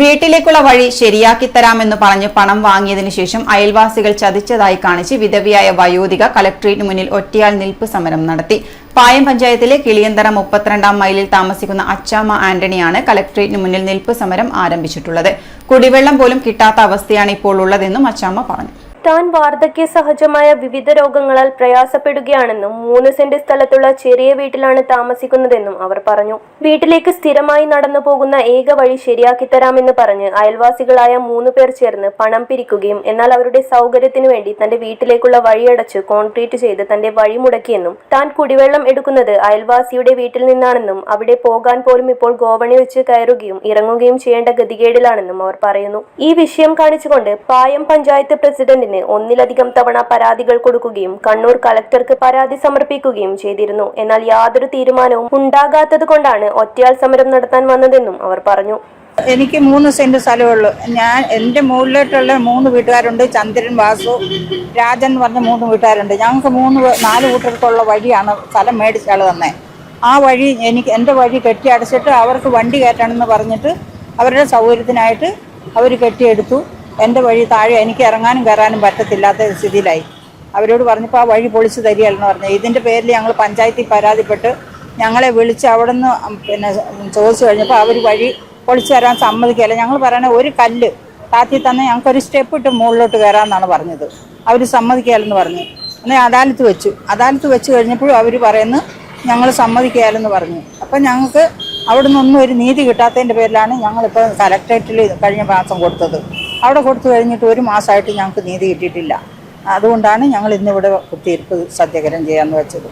വീട്ടിലേക്കുള്ള വഴി ശരിയാക്കി തരാമെന്ന് പറഞ്ഞ് പണം വാങ്ങിയതിനു ശേഷം അയൽവാസികൾ ചതിച്ചതായി കാണിച്ച് വിധവിയായ വയോധിക കലക്ട്രേറ്റിന് മുന്നിൽ ഒറ്റയാൾ നിൽപ്പ് സമരം നടത്തി. പായം പഞ്ചായത്തിലെ കിളിയന്തറ മുപ്പത്തിരണ്ടാം മൈലിൽ താമസിക്കുന്ന അച്ചാമ്മ ആന്റണിയാണ് കലക്ട്രേറ്റിന് മുന്നിൽ നിൽപ്പ് സമരം ആരംഭിച്ചിട്ടുള്ളത്. കുടിവെള്ളം പോലും കിട്ടാത്ത അവസ്ഥയാണ് ഇപ്പോൾ ഉള്ളതെന്നും അച്ചാമ്മ പറഞ്ഞു. താൻ വാർദ്ധക്യ സഹജമായ വിവിധ രോഗങ്ങളാൽ പ്രയാസപ്പെടുകയാണെന്നും മൂന്ന് സെന്റ് സ്ഥലത്തുള്ള ചെറിയ വീട്ടിലാണ് താമസിക്കുന്നതെന്നും അവർ പറഞ്ഞു. വീട്ടിലേക്ക് സ്ഥിരമായി നടന്നു പോകുന്ന ഏക വഴി ശരിയാക്കി തരാമെന്ന് പറഞ്ഞ് അയൽവാസികളായ മൂന്ന് പേർ ചേർന്ന് പണം പിരിക്കുകയും എന്നാൽ അവരുടെ സൗകര്യത്തിനു വേണ്ടി തന്റെ വീട്ടിലേക്കുള്ള വഴിയടച്ച് കോൺക്രീറ്റ് ചെയ്ത് തന്റെ വഴി മുടക്കിയെന്നും താൻ കുടിവെള്ളം എടുക്കുന്നത് അയൽവാസിയുടെ വീട്ടിൽ നിന്നാണെന്നും അവിടെ പോകാൻ പോലും ഇപ്പോൾ ഗോവണി വെച്ച് കയറുകയും ഇറങ്ങുകയും ചെയ്യേണ്ട ഗതികേടിലാണെന്നും അവർ പറയുന്നു. ഈ വിഷയം കാണിച്ചുകൊണ്ട് പായം പഞ്ചായത്ത് പ്രസിഡന്റിന് ഒന്നിലധികം തവണ പരാതികൾ കൊടുക്കുകയും കണ്ണൂർ കളക്ടർക്ക് പരാതി സമർപ്പിക്കുകയും ചെയ്തിരുന്നു. എന്നാൽ യാതൊരു തീരുമാനവും ഉണ്ടാകാത്തത് കൊണ്ടാണ് ഒറ്റയാൾ സമരം നടത്താൻ വന്നതെന്നും അവർ പറഞ്ഞു. എനിക്ക് മൂന്ന് സെന്റ് സ്ഥലമുള്ളൂ ഞാൻ എന്റെ മുകളിലോട്ടുള്ള മൂന്ന് വീട്ടുകാരുണ്ട്. ചന്ദ്രൻ വാസു രാജൻ എന്ന് പറഞ്ഞ മൂന്ന് വീട്ടുകാരുണ്ട്. ഞങ്ങൾക്ക് മൂന്ന് നാല് കൂട്ടർക്കുള്ള വഴിയാണ് സ്ഥലം മേടിച്ചാൾ തന്നെ. ആ വഴി എനിക്ക് എന്റെ വഴി കെട്ടി അടച്ചിട്ട് അവർക്ക് വണ്ടി കയറ്റണമെന്ന് പറഞ്ഞിട്ട് അവരുടെ സൗകര്യത്തിനായിട്ട് അവർ കെട്ടിയെടുത്തു. എന്റെ വഴി താഴെ എനിക്ക് ഇറങ്ങാനും കയറാനും പറ്റത്തില്ലാത്ത സ്ഥിതിയിലായി. അവരോട് പറഞ്ഞപ്പോൾ ആ വഴി പൊളിച്ചു തരികയെന്ന് പറഞ്ഞു. ഇതിന്റെ പേരിൽ ഞങ്ങൾ പഞ്ചായത്തിൽ പരാതിപ്പെട്ട് ഞങ്ങളെ വിളിച്ച് അവിടെ നിന്ന് പിന്നെ ചോദിച്ചു കഴിഞ്ഞപ്പോൾ അവർ വഴി പൊളിച്ചു തരാൻ സമ്മതിക്കുകയല്ല. ഞങ്ങൾ പറയണ ഒരു കല്ല് താത്തി തന്നെ ഞങ്ങൾക്കൊരു സ്റ്റെപ്പ് ഇട്ട് മുകളിലോട്ട് കയറാമെന്നാണ് പറഞ്ഞത്. അവർ സമ്മതിക്കുകയല്ലെന്ന് പറഞ്ഞു. എന്നാൽ അദാലത്ത് വെച്ചു. അദാലത്ത് വെച്ച് കഴിഞ്ഞപ്പോഴും അവർ പറയുന്നു ഞങ്ങൾ സമ്മതിക്കുകയല്ലെന്ന് പറഞ്ഞു. അപ്പം ഞങ്ങൾക്ക് അവിടെ നിന്നൊന്നും ഒരു നീതി കിട്ടാത്തതിന്റെ പേരിലാണ് ഞങ്ങളിപ്പോൾ കലക്ട്രേറ്റിൽ കഴിഞ്ഞ മാസം കൊടുത്തത്. അവിടെ കൊടുത്തു കഴിഞ്ഞിട്ട് ഒരു മാസമായിട്ട് ഞങ്ങൾക്ക് നീതി കിട്ടിയിട്ടില്ല. അതുകൊണ്ടാണ് ഞങ്ങൾ ഇന്നിവിടെ കുത്തിയിരിപ്പ് സത്യാഗ്രഹം ചെയ്യാമെന്ന് വെച്ചത്.